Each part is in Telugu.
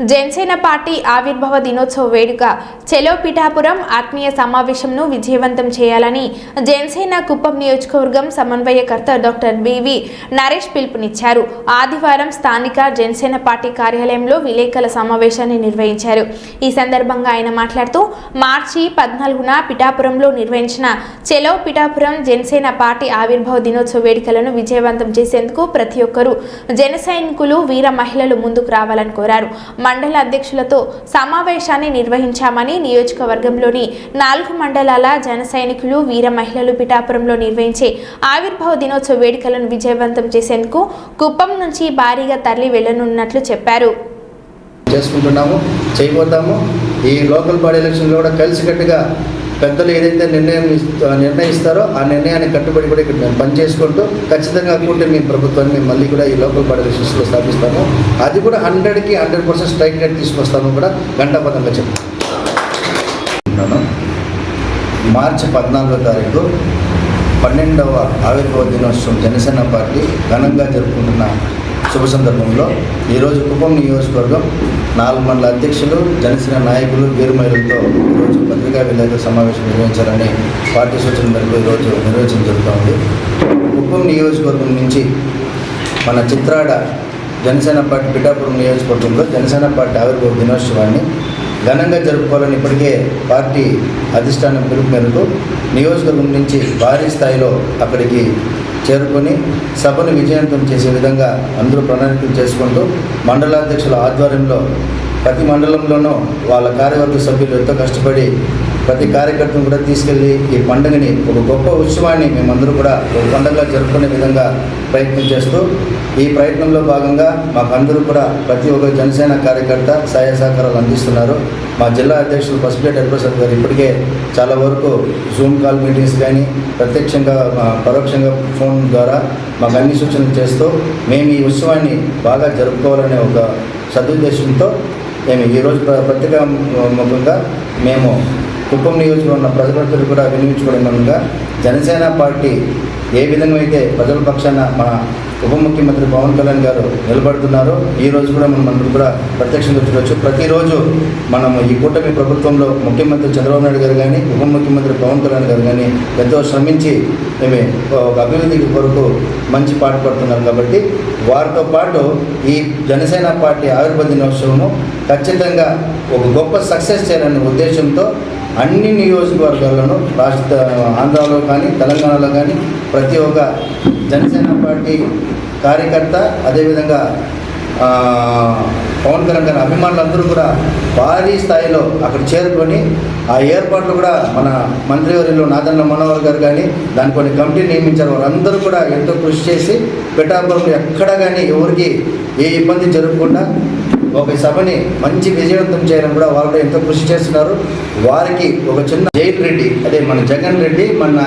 జనసేన పార్టీ ఆవిర్భావ దినోత్సవ వేడుక చెలో పిఠాపురం ఆత్మీయ సమావేశంను విజయవంతం చేయాలని జనసేన కుప్పం నియోజకవర్గం సమన్వయకర్త డాక్టర్ బివి నరేష్ పిలుపునిచ్చారు. ఆదివారం స్థానిక జనసేన పార్టీ కార్యాలయంలో విలేకరుల సమావేశాన్ని నిర్వహించారు. ఈ సందర్భంగా ఆయన మాట్లాడుతూ మార్చి పద్నాలుగున పిఠాపురంలో నిర్వహించిన చెలో పిఠాపురం జనసేన పార్టీ ఆవిర్భావ దినోత్సవ వేడుకలను విజయవంతం చేసేందుకు ప్రతి ఒక్కరూ జన సైనికులు వీర మహిళలు ముందుకు రావాలని కోరారు. మండల అధ్యక్షులతో సమావేశాన్ని నిర్వహించామని నియోజకవర్గంలోని నాలుగు మండలాల జన సైనికులు వీర మహిళలు పిఠాపురంలో నిర్వహించే ఆవిర్భావ దినోత్సవ వేడుకలను విజయవంతం చేసేందుకు కుప్పం నుంచి భారీగా తరలి వెళ్ళనున్నట్లు చెప్పారు. చేసుకుంటున్నాము చేయబోతాము. ఈ లోకల్ బాడీ ఎలక్షన్లో కూడా కలిసికట్టుగా పెద్దలు ఏదైతే నిర్ణయం నిర్ణయిస్తారో ఆ నిర్ణయాన్ని కట్టుబడి కూడా ఇక్కడ మేము పనిచేసుకుంటూ ఖచ్చితంగా కూటమి ప్రభుత్వాన్ని మేము మళ్ళీ కూడా ఈ లోకల్ బాడీ ఎలక్షన్స్లో స్థాపిస్తాము. అది కూడా హండ్రెడ్కి హండ్రెడ్ పర్సెంట్ స్ట్రైక్ రేట్ తీసుకొస్తాము కూడా గంటాపదంగా చెప్తాను మార్చి పద్నాలుగో తారీఖు పన్నెండవ ఆవిర్భావ దినోత్సవం జనసేన పార్టీ ఘనంగా జరుపుకుంటున్న శుభ సందర్భంలో ఈరోజు కుప్పం నియోజకవర్గం నాలుగు మండల అధ్యక్షులు జనసేన నాయకులు వీరుమహిళలతో ఈరోజు పత్రికా విలేకరుల సమావేశం నిర్వహించాలని పార్టీ సూచన మేరకు ఈరోజు నిర్వహించడం జరుగుతోంది. కుప్పం నియోజకవర్గం నుంచి మన చిత్రాడ జనసేన పార్టీ పిఠాపురం నియోజకవర్గంలో జనసేన పార్టీ ఆవిర్భావ దినోత్సవాన్ని ఘనంగా జరుపుకోవాలని ఇప్పటికే పార్టీ అధిష్టానం పిలుపు మేరకు నియోజకవర్గం నుంచి భారీ స్థాయిలో అక్కడికి చేరుకొని సభను విజయవంతం చేసే విధంగా అందరూ ప్రణాళికలు చేసుకుంటూ మండలాధ్యక్షుల ఆధ్వర్యంలో ప్రతి మండలంలోనూ వాళ్ళ కార్యవర్గ సభ్యులు ఎంతో కష్టపడి ప్రతి కార్యకర్తను కూడా తీసుకెళ్ళి ఈ పండుగని ఒక గొప్ప ఉత్సవాన్ని మేమందరూ కూడా ఒక పండుగగా జరుపుకునే విధంగా ప్రయత్నం చేస్తూ ఈ ప్రయత్నంలో భాగంగా మాకు అందరూ కూడా ప్రతి ఒక్క జనసేన కార్యకర్త సహాయ సహకారాలు అందిస్తున్నారు. మా జిల్లా అధ్యక్షులు పసుపేట హరిప్రసాద్ గారు ఇప్పటికే చాలా వరకు జూమ్ కాల్ మీటింగ్స్ కానీ ప్రత్యక్షంగా పరోక్షంగా ఫోన్ ద్వారా మాకు అన్ని సూచనలు చేస్తూ మేము ఈ ఉత్సవాన్ని బాగా జరుపుకోవాలనే ఒక సదుద్దేశంతో మేము ఈరోజు ప్ర- పత్రికా ముఖంగా మేము కుప్పం నియోజకవర్గం ఉన్న ప్రజలందరూ కూడా వినియోగించుకోవడం జనసేన పార్టీ ఏ విధంగా అయితే ప్రజల పక్షాన మన ఉప ముఖ్యమంత్రి పవన్ కళ్యాణ్ గారు నిలబడుతున్నారో ఈ రోజు కూడా మనం అందరూ కూడా ప్రత్యక్షంగా చూడవచ్చు ప్రతిరోజు మనము ఈ కూటమి ప్రభుత్వంలో ముఖ్యమంత్రి చంద్రబాబు నాయుడు గారు కానీ ఉప ముఖ్యమంత్రి పవన్ కళ్యాణ్ గారు కానీ ఎంతో శ్రమించి మేము ఒక అభివృద్ధికి కొరకు మంచి పాటు పడుతున్నారు కాబట్టి వారితో పాటు ఈ జనసేన పార్టీ ఆవిర్భావ దినోత్సవము ఖచ్చితంగా ఒక గొప్ప సక్సెస్ చేయాలనే ఉద్దేశంతో అన్ని నియోజకవర్గాల్లోనూ రాష్ట్ర ఆంధ్రాలో కానీ తెలంగాణలో కానీ ప్రతి ఒక్క జనసేన పార్టీ కార్యకర్త అదేవిధంగా పవన్ కళ్యాణ్ గారి అభిమానులందరూ కూడా భారీ స్థాయిలో అక్కడ చేరుకొని ఆ ఏర్పాట్లు కూడా మన మంత్రివర్యులు నాదన్న మనోహర్ గారు కానీ దాని కొన్ని కమిటీ నియమించారు. వారందరూ కూడా ఎంతో కృషి చేసి పిఠాపురంలో ఎక్కడ కానీ ఎవరికి ఏ ఇబ్బంది జరగకుండా ఒక సభని మంచి విజయవంతం చేయడం కూడా వారు కూడా ఎంతో కృషి చేస్తున్నారు. వారికి ఒక చిన్న జైన్ రెడ్డి అదే మన జగన్ రెడ్డి మన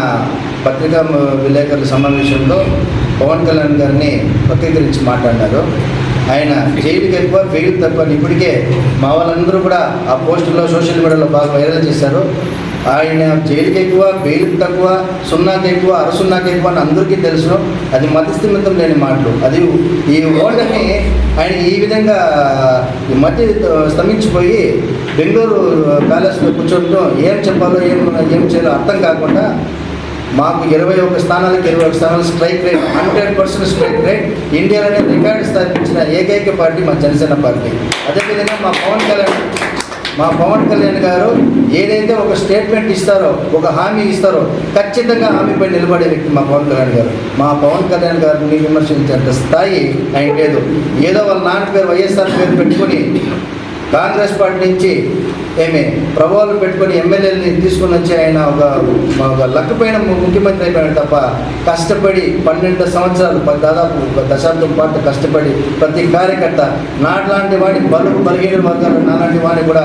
పత్రికా విలేకరుల సమావేశంలో పవన్ కళ్యాణ్ గారిని వక్రీకరించి మాట్లాడినారు. ఆయన జైలుకి ఎక్కువ ఫెయిల్ తక్కువ ఇప్పటికే మా వాళ్ళందరూ కూడా ఆ పోస్టుల్లో సోషల్ మీడియాలో బాగా వైరల్ చేశారు. ఆయన జైలుకి ఎక్కువ బెయిల్కి తక్కువ సున్నాకి ఎక్కువ అరసున్నాకి ఎక్కువ అని అందరికీ తెలుసు. అది మతస్థిమితం లేని మాటలు. అది ఈ ఓటమి ఆయన ఈ విధంగా ఈ మధ్య స్తంభించిపోయి బెంగళూరు ప్యాలెస్లో కూర్చోవడంతో ఏం చెప్పాలో ఏం ఏం చేయాలో అర్థం కాకుండా మాకు ఇరవై ఒక స్థానాలకు ఇరవై ఒక స్థానాలు strike rate hundred percent strike rate ఇండియాలోనే రికార్డు స్థాపించిన ఏకైక పార్టీ మా జనసేన పార్టీ. అదేవిధంగా మా పవన్ కళ్యాణ్ మా పవన్ కళ్యాణ్ గారు ఏదైతే ఒక స్టేట్మెంట్ ఇస్తారో ఒక హామీ ఇస్తారో ఖచ్చితంగా హామీపై నిలబడే వ్యక్తి మా పవన్ కళ్యాణ్ గారు. మా పవన్ కళ్యాణ్ గారిని విమర్శించేంత స్థాయి ఆయన లేదు. ఏదో వాళ్ళ నాన్న పేరు వైఎస్ఆర్ పేరు పెట్టుకొని కాంగ్రెస్ పార్టీ నుంచి ఏమి ప్రభావాలు పెట్టుకొని ఎమ్మెల్యేలని తీసుకుని వచ్చి ఆయన ఒక ఒక లక్కపైన ముఖ్యమంత్రి అయిపోయాడు తప్ప కష్టపడి పన్నెండు సంవత్సరాలు ప- దాదాపు ఒక దశాబ్దం పాటు కష్టపడి ప్రతి కార్యకర్త నాట్లాంటి వాడి బలు బలహీన వర్గాలు నాలాంటి వాడిని కూడా